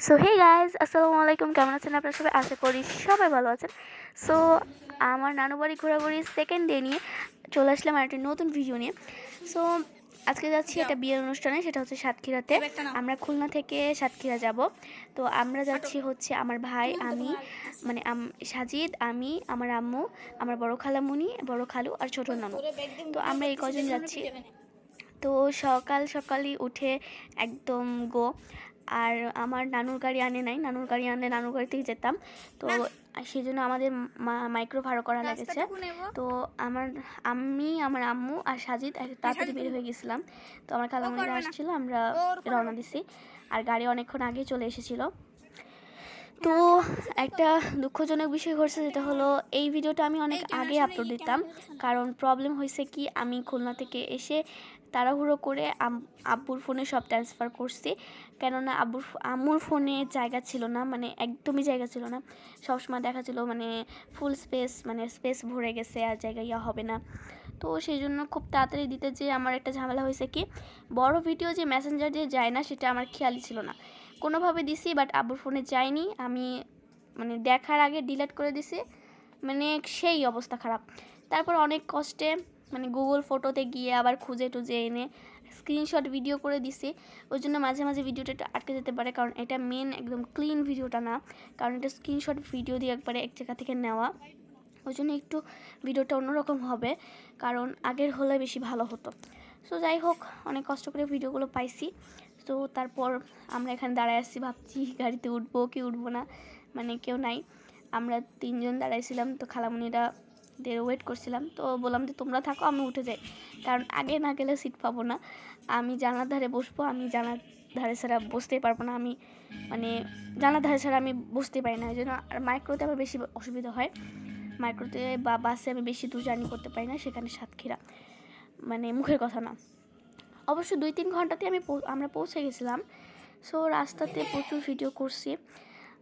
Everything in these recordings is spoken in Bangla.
সো হে গাইজ আসসালামু আলাইকুম কেমন আছেন আপনারা সবাই? আশা করি সবাই ভালো আছেন। সো আমার নানু বাড়ি ঘোরাঘুরি সেকেন্ড ডে নিয়ে চলে আসলাম আর একটা নতুন ভিডিও নিয়ে। সো আজকে যাচ্ছি একটা বিয়ের অনুষ্ঠানে সেটা হচ্ছে সাতক্ষীরাতে। আমরা খুলনা থেকে সাতক্ষীরা যাব। তো আমরা যাচ্ছি হচ্ছে আমার ভাই আমি মানে আম- সাজিদ আমি আমার আম্মু আমার বড় খালামুনি বড় খালু আর ছোট নানু। তো আমরা এই কজন যাচ্ছি। তো সকাল সকালই উঠে একদম গো আর আমার নানুর গাড়ি আনে নাই নানুর গাড়ি আনলে নানুর গাড়িতেই যেতাম। তো সেই জন্য আমাদের মা- মাইক্রো ভাড়া করা লাগেছে। তো আমার আমি আমার আম্মু আর সাজিদ তাড়াতাড়ি বের হয়ে গেছিলাম। তো আমার খালামণিরা আসছিল আমরা রওনা দিছি। আর গাড়ি অনেকক্ষণ আগে চলে এসেছিল। তো একটা দুঃখজনক বিষয় ঘটছে যেটা হলো এই ভিডিওটা আমি অনেক আগে আপলোড দিতাম। কারণ প্রবলেম হয়েছে কি আমি খুলনা থেকে এসে তাড়াহুড়ো করে আব্বুর ফোনে সব ট্রান্সফার করছি। কেননা আব্বুর আম্মুর ফোনে জায়গা ছিল না মানে একদমই জায়গা ছিল না। সবসময় দেখা ছিল মানে ফুল স্পেস মানে স্পেস ভরে গেছে, আর জায়গা ইয়া হবে না। তো সেই জন্য খুব তাড়াতাড়ি দিতে যে আমার একটা ঝামেলা হয়েছে কি, বড় ভিডিও যে মেসেঞ্জার দিয়ে যায় না, সেটা আমার খেয়ালই ছিল না। কোনোভাবে দিছি বাট আব্বুর ফোনে যায়নি। আমি মানে দেখার আগে ডিলিট করে দিছি। মানে সেই অবস্থা খারাপ। তারপর অনেক কষ্টে মানে গুগল ফটোতে গিয়ে আবার খুঁজে টুজে এনে স্ক্রিনশট ভিডিও করে দিছি। ওই জন্য মাঝে মাঝে ভিডিওটা একটু আটকে যেতে পারে, কারণ এটা মেন একদম ক্লিন ভিডিওটা না, কারণ এটা স্ক্রিনশট ভিডিও দিয়ে একবারে এক জায়গা থেকে নেওয়া। ওই জন্য একটু ভিডিওটা অন্যরকম হবে, কারণ আগের হলে বেশি ভালো হতো। সো যাই হোক, অনেক কষ্ট করে ভিডিওগুলো পাইছি। তো তারপর আমরা এখানে দাঁড়ায় আসছি ভাবছি গাড়িতে উঠবো কি উঠবো না মানে কেউ নাই। আমরা তিনজন দাঁড়াইছিলাম তো খালামুনিরা ওয়েট করছিলাম। তো বললাম যে, তোমরা থাকো, আমি উঠে যাই। কারণ আগে না গেলে সিট পাবো না। আমি জানার ধারে বসবো, আমি জানার ধারে ছাড়া বসতেই পারব না। আমি মানে জানার ধারে ছাড়া আমি বসতে পারি না। ওই জন্য আর মাইক্রোতে আমার বেশি অসুবিধা হয়। মাইক্রোতে বা বাসে আমি বেশি দূর জার্নি করতে পারি না, সেখানে সাতক্ষীরা। মানে মুখের কথা না। অবশ্য দুই তিন ঘন্টাতে আমি আমরা পৌঁছে গেছিলাম। সো রাস্তাতে প্রচুর ভিডিও করছি।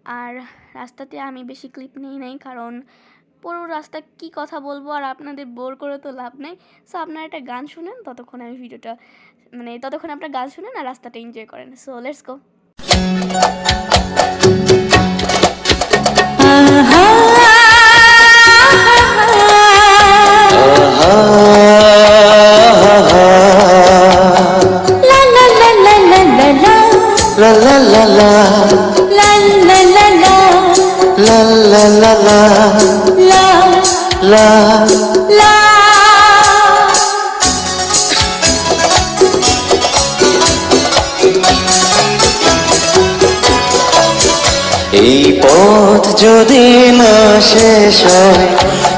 আর রাস্তাতে আমি বেশি ক্লিপ নিই নাই, কারণ পুরো রাস্তা কি কথা বলব আর আপনাদের বোর করে তো লাভ নেই সো আপনারা একটা গান শুনেন ততক্ষণ আমি ভিডিওটা মানে ততক্ষণ আপনারা গান শুনেন আর রাস্তাটা এনজয় করেন so let's go La la la la la la la la la এই পথ যদি না শেষ হয়,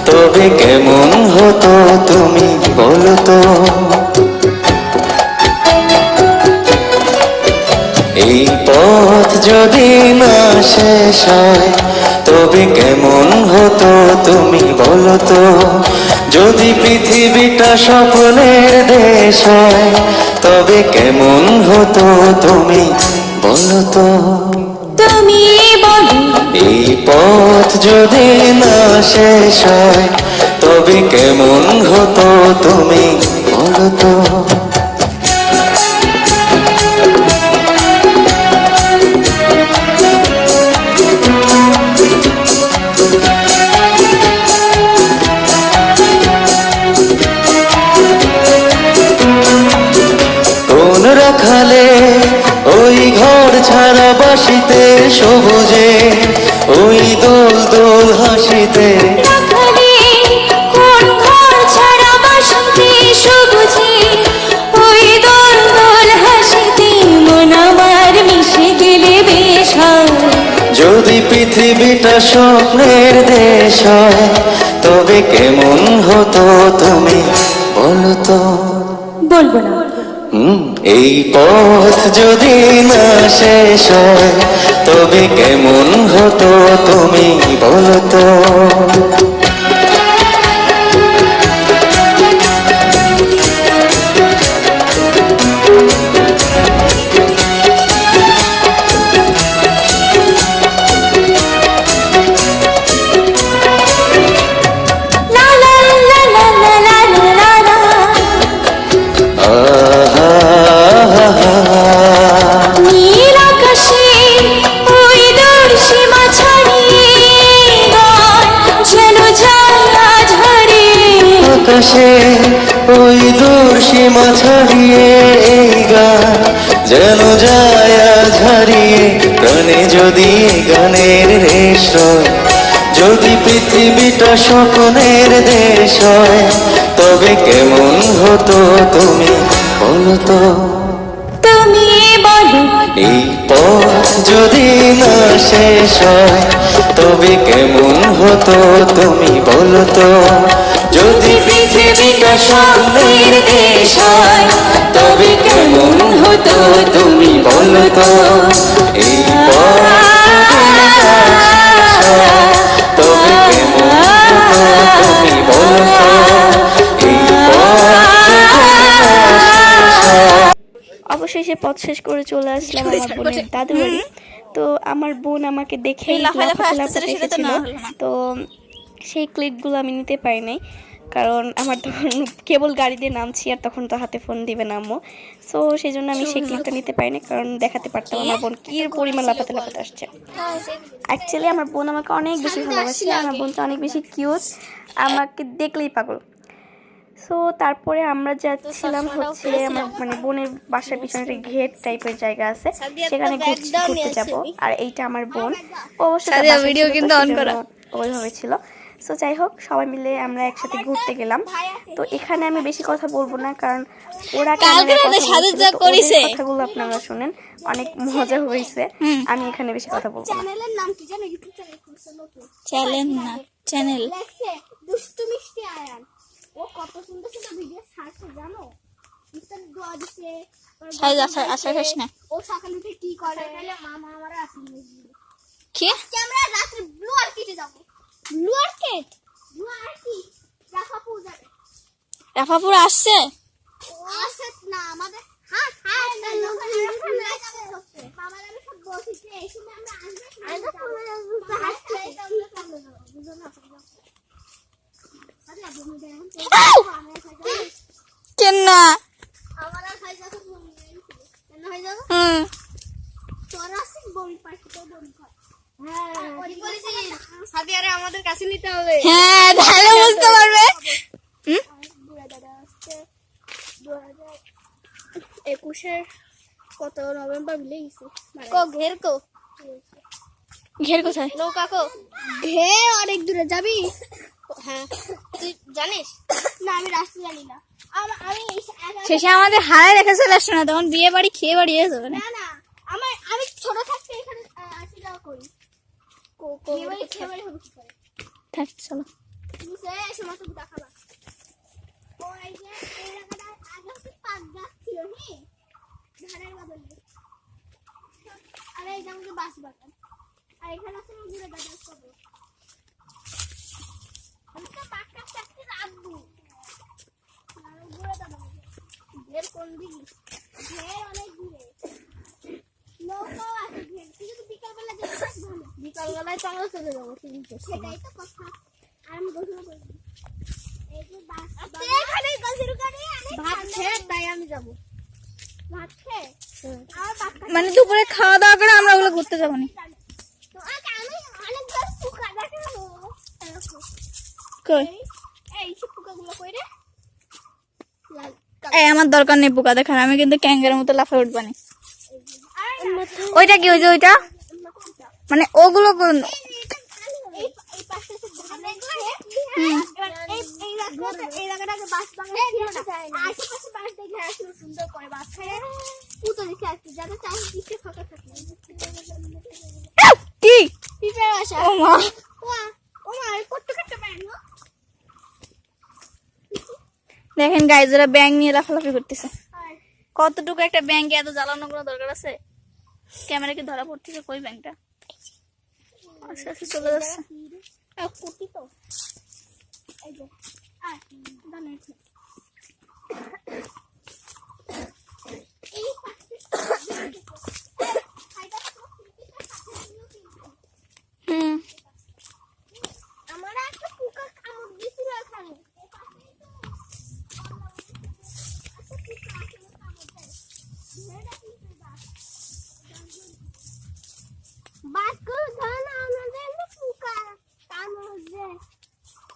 তবে কেমন হতো তুমি বলো তো? এই পথ যদি না শেষ হয় তবে কেমন হতো তুমি বলো তো? যদি পৃথিবীটা স্বপ্নের দেশ হয় তবে কেমন হতো তুমি বলো তো? তুমি বলো। এই পথ যদি না শেষ হয় তবে কেমন হতো তুমি বলো তো? যদি পৃথিবীটা স্বপ্নের দেশ হয় তবে কেমন হতো তুমি? বলতো বলব না। এই পথ যদি না শেষ হয় তবে কেমন হতো তুমি বলো ছাড়িয়ে এই গান যেন যায় হারিয়ে। প্রাণে যদি গানের রেশ হয় যদি পৃথিবীটা স্বপ্নের দেশ হয় তবে কেমন হতো তুমি বলতো তুমি বলো। এই পথ যদি না শেষ হয় তবে কেমন হতো তুমি বলো তো? যদি পৃথিবীটা স্বপ্নের দেশ হয় তবে কেমন হতো তুমি বলো তো? এই তবে কেমন হতো তুমি অবশেষে পথ শেষ করে চলে আসলাম আমার বোনের দাদু বাড়ি। তো আমার বোন আমাকে দেখে লাফাতে আসতেছে, তো সেই ক্লিপগুলো আমি নিতে পারি নাই। কারণ আমার তখন কেবল গাড়ি দিয়ে নামছি আর তখন তো হাতে ফোন দিবে না আম্মু। সো সেই জন্য আমি সেই ক্লিপটা নিতে পারিনি কারণ দেখাতে পারতাম আমার বোন কি পরিমাণ লাফাতে লাফাতে আসছে। অ্যাকচুয়ালি আমার বোন আমাকে অনেক বেশি ভালোবাসে আমার বোনটা অনেক বেশি কিউট আমাকে দেখলেই পাগল। সো তারপরে আমরা যাচ্ছিলাম হচ্ছে আমার মানে বোনের বাসার পিছনে একটা ঘেট টাইপের জায়গা আছে। সেখানে ঘুরতে ঘুরতে যাব। আর এইটা আমার বোন। অবশ্যই অবশ্য তার সাদিয়া বাসায় video ছিল তো, কিন্তু সেজন্য করা। ওইভাবে ছিল। সো যাই হোক সবাই মিলে আমরা একসাথে ঘুরতে গেলাম। তো এখানে আমি বেশি কথা বলব না কারণ ওরা। কথাগুলো আপনারা শুনেন অনেক মজা হয়েছে। আমি এখানে বেশি কথা বলব চ্যানেলের নাম কি জানো ইউটিউব চ্যানেল চ্যানেল না চ্যানেল। লেখছে দুষ্টু মিষ্টি আয়ান। ও কত সুন্দর সুন্দর ভিডিও ছাড়ছে জানো? মিস্টার দোয়া দিছে ওর সাইজ বাবা আশা আশা দিছে, করিস না। ও সকালে উঠে কি করে? মামা আমার আসি কি? আমরা রাত্রে ব্লু আর্কিটে যাব। রাফাপুর আসছে? আসে না আমাদের হ্যাঁ হ্যাঁ কেন হুম। চরাসি বমি পাখি তো বমি খায় আমাদের কাছে নিতে হবে হ্যাঁ তাহলে বুঝতে পারবে। একুশের কত? নভেম্বর ভুলে গেছি। কো ঘের কো। ঘের কোথায়? নৌকা কো। ঘের অনেক দূরে যাবি? হ্যাঁ। তুই জানিস? না আমি রাস্তা জানি না। শেষে আমাদের হারায় রেখে চলে আসছে না তখন বিয়ে বাড়ি খেয়ে বাড়ি যাবে না। না না আমার আমি ছোট থাকতে এখানে আসি যাওয়া করি। থাক চলো আর কোন দিকে? ঘের অনেক দূরে। নৌকাও আছে ঘের কিন্তু বিকালবেলা যেতে ভালো বিকালবেলায় তো আমরা চলে যাব সেটাই তো কথা। আর আমি গোসল করব মানে দুপুরে খাওয়া দাওয়া করে আমরা ওগুলো ঘুরতে যাব না। এই- আমার দরকার নেই পোকা দেখার আমি কিন্তু ক্যাঙ্গের মতো লাফে উঠবানি ওইটা কি ওই যে ওইটা? মানে ওগুলো দেখেন গাইজ ওরা ব্যাং নিয়ে লাফালাফি করতেছে। কতটুকু একটা ব্যাংকে এত জ্বালানোর কোনো দরকার আছে? ক্যামেরা কি ধরা পড়তেছে কই ব্যাংকটা? আস্তে আস্তে চলে যাচ্ছে কুটি তো এই যে আর ধানের ক্ষেত। এই পাশে খাইটা তো হুম আমার একটা পোকা কামড় দিছিল এখানে এই পাশেই তো একটা পোকা আসলে কামড় দেয়। ধরে রাখি তুই বাস। বাসগুলো ধরে না আমাদের না পোকা কামড় দেয়।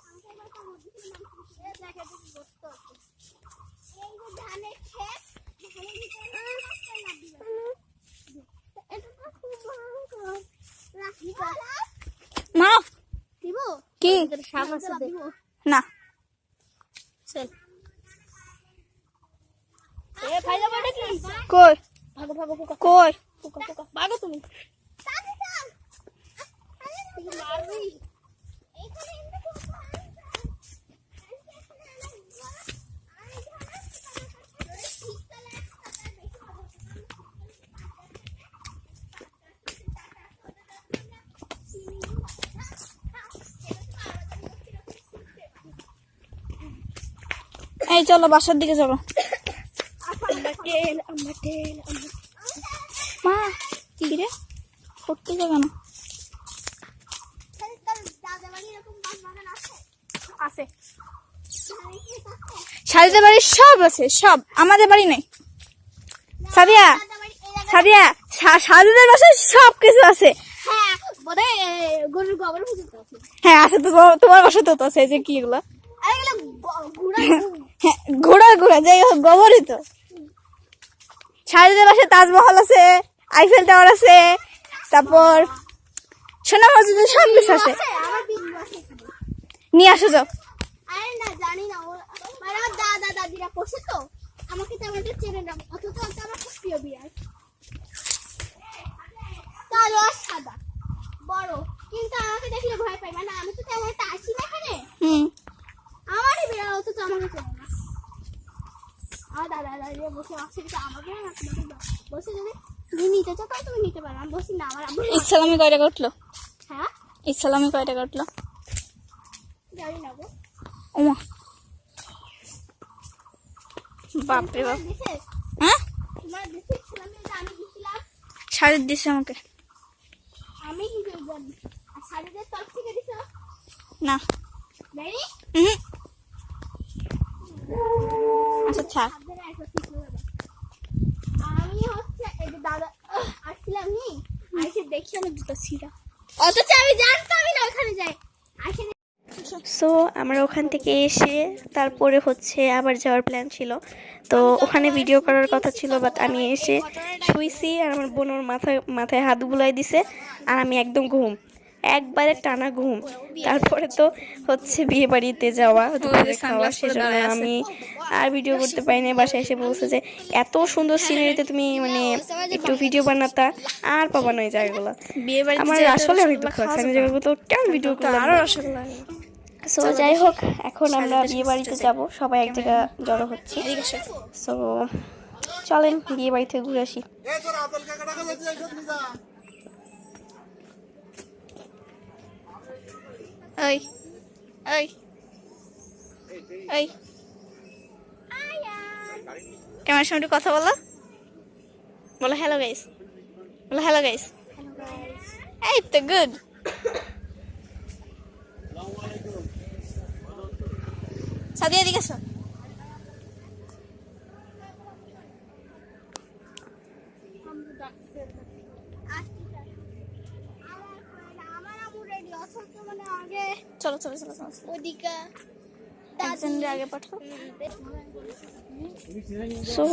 আমাকে একবার কামড় দিছিল মানুষ। এই দেখে দেখি বসতে হচ্ছে। এই যে ধানের ক্ষেত মা দিব কি? না। চল। এ ফাইদা বড় কি কই? ভাগো ভাগো পোকা কই? পোকা পোকা ভাগো তুমি। এই চলো বাসার দিকে চলো। মা কি রে? করতে যাবে না আছে। আছে বাড়ির সব আছে সব। আমাদের বাড়ি নেই। সাদিয়া সাদিয়া সাদিদের বাসায় সব কিছু আছে। হ্যাঁ পুজো আছে। হ্যাঁ তো তোমার- বাসা তো তো আছে যে কি এগুলো? হ্যাঁ ঘোড়া ঘোড়া যাই হোক গোবরই তো। সাদিদের বাসায় তাজমহল আছে আইফেল টাওয়ার আছে তারপর সোনা মসজিদের সব কিছু আছে। নিয়ে আসো যাও। আরে না জানি না ও মানে আমার দাদা দাদিরা পোষে তো। আমাকে তেমন একটা চেনে না অথচ ওটা আমার খুব প্রিয় বিড়াল। কালো আর সাদা বড়। কিন্তু আমাকে দেখলে ভয় পাই মানে আমি তো তেমন একটা আসি না এখানে। হুম। আমারই বিড়াল অথচ আমাকে চেনে না আমার দাদা দাদিরা বসে আছে কিন্তু আমাকে না বসে যদি তুমি নিতে চাও তুমি নিতে পারো আমি বসি না আমার আব্বু ইসলামি কয় টাকা উঠল হ্যাঁ? ইসলামি কয় টাকা উঠল জানি না গো। ওমা। বাপরে বাপ। হ্যাঁ? শাড়ি দিছে আমাকে। আমি শাড়িদের তরফ থেকে দিছো? না। হুম আচ্ছা থাক আপনারা একটা ঠিক যাবে। আমি হচ্ছে এই যে দাদা আসছিলাম নি? আইসে দেখি আমার জুতো ছিঁড়া অথচ আমি জানতামই না ওখানে যাই। আসে সো আমরা ওখান থেকে এসে তারপরে হচ্ছে আবার যাওয়ার প্ল্যান ছিল। তো ওখানে ভিডিও করার কথা ছিল বাট আমি এসে শুইছি আর আমার বোন ওর মাথায় মাথায় হাত বুলাই দিছে আর আমি একদম ঘুম। একবারে টানা ঘুম। তারপরে তো হচ্ছে বিয়ে বাড়িতে যাওয়া দুপুরে খাওয়া সেজন্য আমি আর ভিডিও করতে পারি না বাসায় এসে বলছে যে এত সুন্দর সিনারিতে তুমি মানে একটু ভিডিও বানাতা আর পাবা না এই জায়গাগুলো। আমার আসলে অনেক দুঃখ লাগছে আমি জায়গাগুলো তো কেমন ভিডিও করলাম। আরও সো যাই হোক এখন আমরা বিয়ে বাড়িতে যাব সবাই এক জায়গায় জড়ো হচ্ছে। সো চলেন বিয়ে বাড়ি থেকে ঘুরে আসি। ওই ওই ওই ক্যামেরার সামনে কথা বলো বলো হ্যালো গাইস বলো হ্যালো গাইস এই তো গুড সাদিয়া এদিকে আসো আমার আমু রেডি অথচ মানে আগে চলো চলো একজনের আগে পাঠাও সো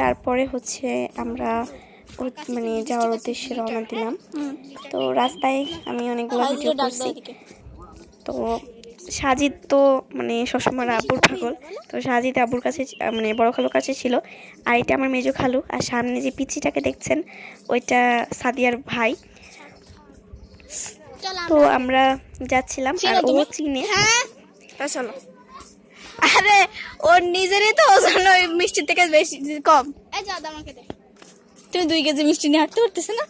তারপরে হচ্ছে আমরা মানে যাওয়ার উদ্দেশ্যে রওনা দিলাম। তো রাস্তায় আমি অনেকগুলো ভিডিও করছি। তো সাজিদ তো মানে সবসময় আব্বুর পাগল। তো সাজিদ আব্বুর কাছে মানে বড় খালুর কাছে ছিল। আর এটা আমার মেজো খালু। আর সামনে যে পিচিটাকে দেখছেন ওইটা সাদিয়ার ভাই। তো আমরা যাচ্ছিলাম আর ও চিনে। হ্যাঁ। চলো। আরে ওর নিজেরই তো ওজন ওই মিষ্টির থেকে বেশি কম। এই যাও আমাকে দে। তুমি দুই কেজি মিষ্টি নিয়ে হাঁটতে পারতেছে না?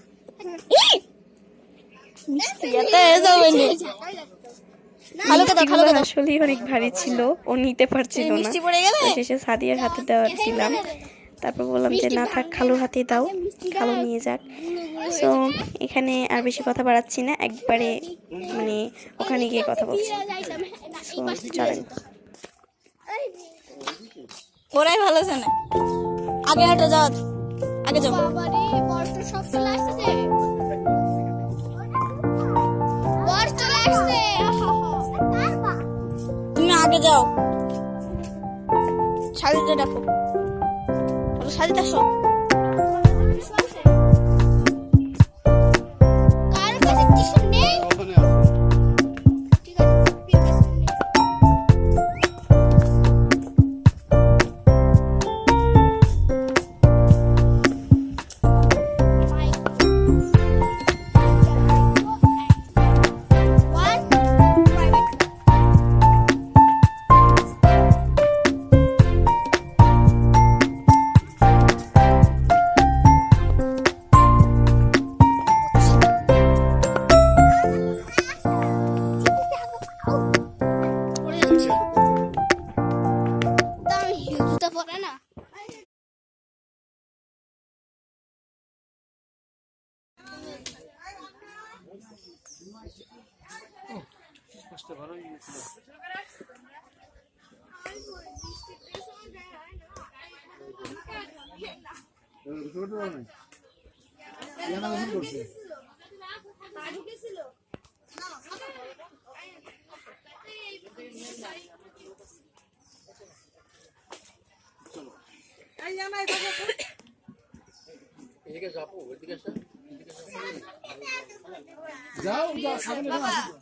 আসলেই অনেক ভারী ছিল। ও নিতে পারছিল না। শেষে সাদিয়ার হাতে দেওয়া দিলাম তারপর বললাম যে না থাক খালুর হাতেই দাও খালু নিয়ে যাক। সো এখানে আর বেশি কথা বাড়াচ্ছি না একবারে মানে ওখানে গিয়ে কথা বলছি। সো চলেন। ওরাই ভালো আছে না আগে হাঁটো যাও আগে যাও। বাবারে বর তো সব চলে আসছে। যে বর চলে আসছে। আহা তুমি আগে যাও। সাজিতে ডাকো বলো, সাজিতে আসো কার কাছে কি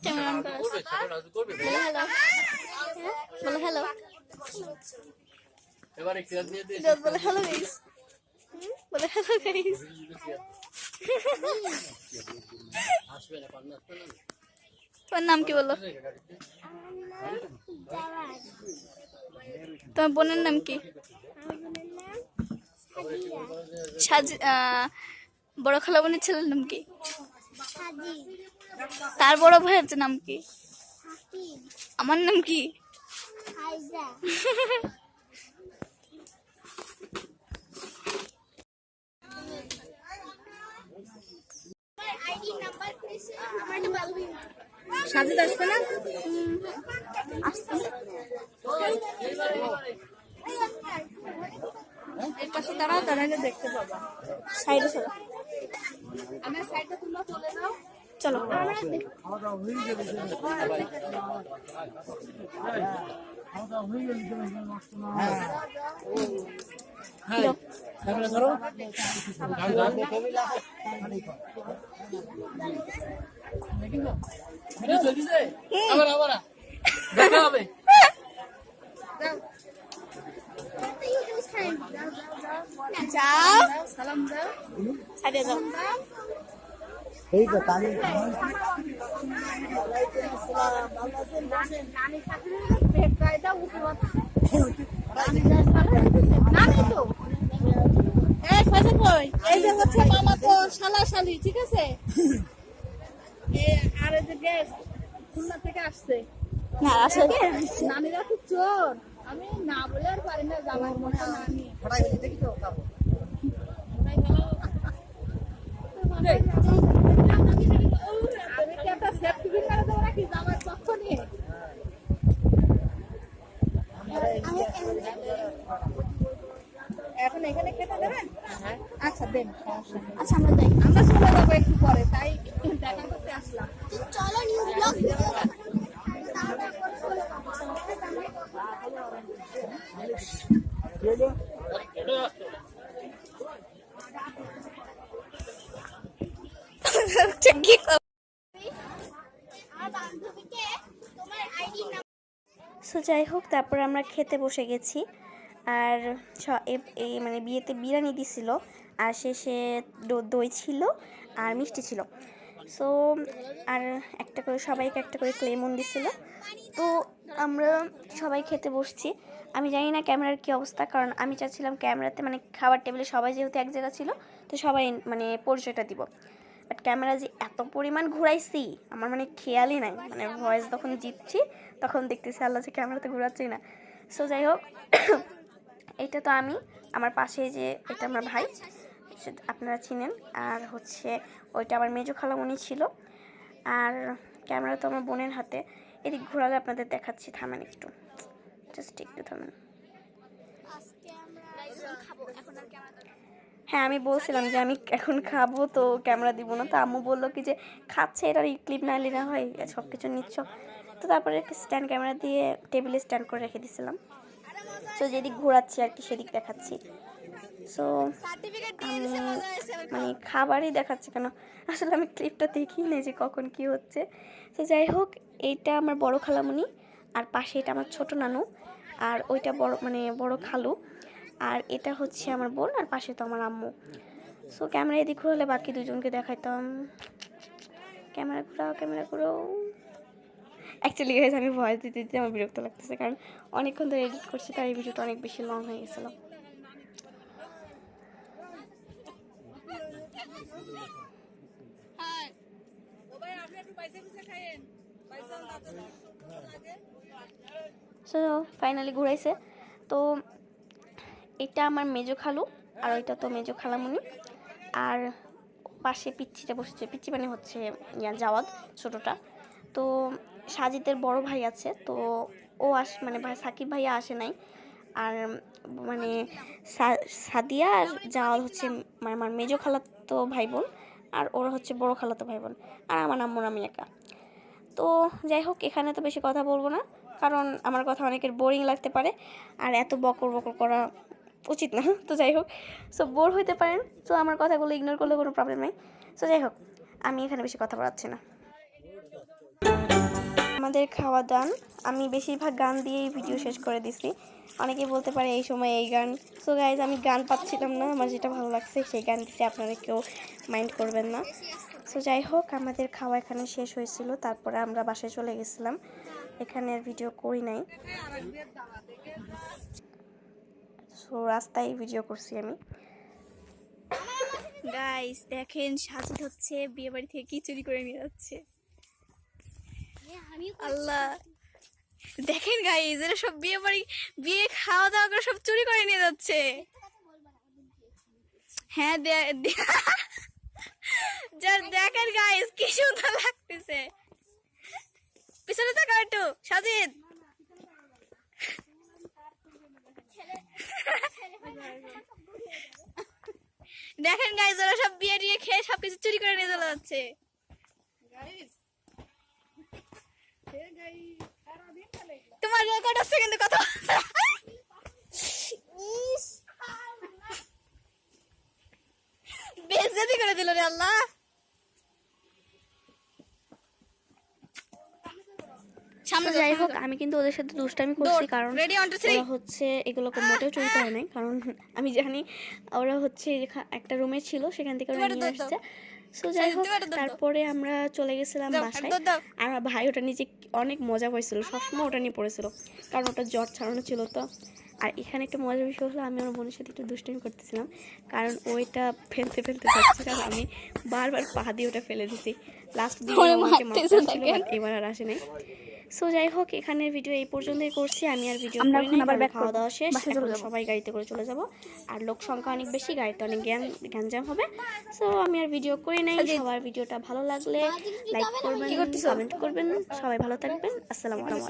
ক্যামেরা অন করো হ্যালো। বলো হ্যালো। এবারে খেয়াল দিয়ে দিয়ে রোজ বলে হ্যালো গাইস বলে হ্যালো গাইস তোমার নাম কি বলো? তোমার বোনের নাম কি? বড় খালা বোনের ছেলের নাম কি? তার বড় ভাইয়ের নাম কি? আমার নাম কি? সাজিদ আসবে না? এর পাশে দাঁড়াও আগে দেখতে পাবা। সাইডে চলো। আমার সাইডে তোমরা চলে যাও চলো। আবার আবার দেখা হবে যাও সালাম দাও সাইডে যাও এই ফাজল কই? এই যে হচ্ছে মামা তো শালা শালি ঠিক আছে? এ আর এই যে গ্যাস খুলনা থেকে আসছে। না আসলে নানিরা খুব চোর। আমি না বলে আর পারি না জামার মতো নানি। আমি কি একটা সেফটি বিল করে দেবো নাকি জামার পক্ষ নিয়ে এখন এখানে কেটে দেবেন আচ্ছা আচ্ছা আমরা যাই। আমরা চলে যাব একটু পরে তাই দেখা করতে আসলাম। চলো নিউ ব্লগ। কি কর- আর বান্ধবীকে তোমার আইডি সো যাই হোক তারপর আমরা খেতে বসে গেছি। আর এই মানে বিয়েতে বিরিয়ানি দিছিল, আর শেষে দই ছিল আর মিষ্টি ছিল। সো আর একটা করে, সবাইকে একটা করে ক্লেমন দিছিল। তো আমরা সবাই খেতে বসছি। আমি জানি না ক্যামেরার কী অবস্থা, কারণ আমি চাচ্ছিলাম ক্যামেরাতে মানে খাবার টেবিলে সবাই যেহেতু এক জায়গা ছিল, তো সবাই মানে পরিচয়টা দিব। বাট ক্যামেরা যে এত পরিমাণ ঘুরাইছি, আমার মানে খেয়ালই নাই। মানে ভয়েস যখন জিতছি তখন দেখতেছি আল্লাহ যে ক্যামেরাতে ঘুরাচ্ছি না। সো যাই হোক এটা তো আমি, আমার পাশে যে এটা আমার ভাই আপনারা চিনেন। আর হচ্ছে ওইটা আমার মেজো খালামণি ছিল। আর ক্যামেরা তো আমার বোনের হাতে। এদিক ঘোরালে আপনাদের দেখাচ্ছি, থামেন একটু। জাস্ট একটু থামেন। হ্যাঁ আমি বলছিলাম যে আমি এখন খাব, তো ক্যামেরা দিব না। তো আম্মু বলল কি যে, খাচ্ছে, এটার ক্লিপ না নিলে না হয় সব কিছু নিচ্ছ। তো তারপরে স্ট্যান্ড ক্যামেরা দিয়ে টেবিলে স্ট্যান্ড করে রেখে দিয়েছিলাম তো যেদিক ঘোরাচ্ছি আর কি, সেদিক দেখাচ্ছি। সো আমি মানে খাবারই দেখাচ্ছি কেন? আসলে আমি ক্লিপটা দেখিই নেই যে কখন কি হচ্ছে। তো যাই হোক, এইটা আমার বড় খালামণি আর পাশে এটা আমার ছোট নানু, আর ওইটা বড় মানে বড় খালু। আর এটা হচ্ছে আমার বোন, আর পাশে তো আমার আম্মু। সো ক্যামেরা এদিক ঘুরলে বাকি দুজনকে দেখাইতাম। ক্যামেরা ঘুরাও ক্যামেরা ঘুরাও। অ্যাকচুয়ালি গাইজ আমি ভয়েস দিতে দিতে আমার বিরক্ত লাগতেছে, কারণ অনেকক্ষণ ধরে এডিট করছি, তাই এই ভিডিওটা অনেক বেশি লং হয়ে গেছিল। ফাইনালি ঘুরাইছে। তো এটা আমার মেজো খালু, আর ওইটা তো মেজো খালামুনি। আর পাশে পিচ্ছিটা বসেছে, পিচ্ছি মানে হচ্ছে ইয়া জাওয়াদ ছোটোটা। তো সাজিদের বড় ভাই আছে, তো ও আস মানে ভাই সাকিব ভাইয়া আসে নাই। আর মানে সাদিয়া আর জাওয়াল হচ্ছে মানে আমার মেজো খালাতো ভাই বোন আর ওরা হচ্ছে বড় খালাতো ভাই বোন আর আমার নাম আমি একা। তো যাই হোক, এখানে তো বেশি কথা বলব না, কারণ আমার কথা অনেকের বোরিং লাগতে পারে, আর এত বকর বকর করা উচিত না। তো যাই হোক সো বোর হইতে পারেন, তো আমার কথাগুলো ইগনোর করলে কোনো প্রবলেম নেই। সো যাই হোক, আমি এখানে বেশি কথা বলাচ্ছি না। আমাদের খাওয়া দান। আমি বেশিরভাগ গান দিয়েই ভিডিও শেষ করে দিছি। অনেকেই বলতে পারে এই সময় এই গান। সো গাইজ আমি গান পাচ্ছিলাম না। আমার যেটা ভালো লাগছে সেই গান দিতে আপনারা কেউ মাইন্ড করবেন না। সো যাই হোক, আমাদের খাওয়া এখানে শেষ হয়েছিল। তারপরে আমরা বাসায় চলে গেছিলাম। এখানে ভিডিও করি নাই। সো রাস্তায় ভিডিও করছি আমি। গাইস দেখেন, সাজিদ হচ্ছে বিয়ে বাড়ি থেকে কি চুরি করে নিয়ে যাচ্ছে। আল্লাহ। দেখেন গাইস এরা সব বিয়ে বাড়ি বিয়ে খাওয়া দাওয়া করে সব চুরি করে নিয়ে যাচ্ছে। হ্যাঁ যার দেখেন গাইস কি সুন্দর লাগতেছে। পিছনে তাকাও একটু সাজিদ। দেখেন গাইস ওরা সব বিয়ে টিয়ে খেয়ে সবকিছু চুরি করে নিয়ে চলে যাচ্ছে তোমার রেকর্ড আছে কিন্তু কত? বেজতি করে দিল রে আল্লাহ। সামনে যাই হোক আমি কিন্তু ওদের সাথে দুষ্টামি করছি কারণ. ওরা হচ্ছে এগুলোকে মোটেও চুরি করে নাই। কারণ আমি জানি ওরা হচ্ছে একটা রুমে ছিল সেখান থেকে ওরা নিয়ে আসছে। সো যাই হোক। তারপরে আমরা চলে গেছিলাম বাসায়। আর ভাই ওটা নিজে অনেক মজা পাইছিল সবসময় ওটা নিয়ে পড়েছিল কারণ ওটা জ্বর ছাড়ানো ছিল তো। আর এখানে একটা মজার বিষয় হলো আমি আমার বোনের সাথে একটু দুষ্টুমি করতেছিলাম কারণ ওইটা ফেলতে ফেলতে থাকছে কারণ আমি বারবার পা দিয়ে ওটা ফেলে দিছি। লাস্ট আমাকে but এবার আর আসে নাই। সো যাই হোক এখানে ভিডিও এই পর্যন্তই করছি। আমি আর ভিডিও আমরা এখন আবার কারণ খাওয়া দাওয়া শেষ। সবাই গাড়িতে করে চলে যাব। আর লোক সংখ্যা অনেক বেশি গাড়িতে অনেক জ্ঞান গ্যাঞ্জাম হবে। সো আমি আর ভিডিও করি নাই। সবার ভিডিওটা ভালো লাগলে লাইক করবেন কমেন্ট করবেন। সবাই ভালো থাকবেন। আসসালামু আলাইকুম।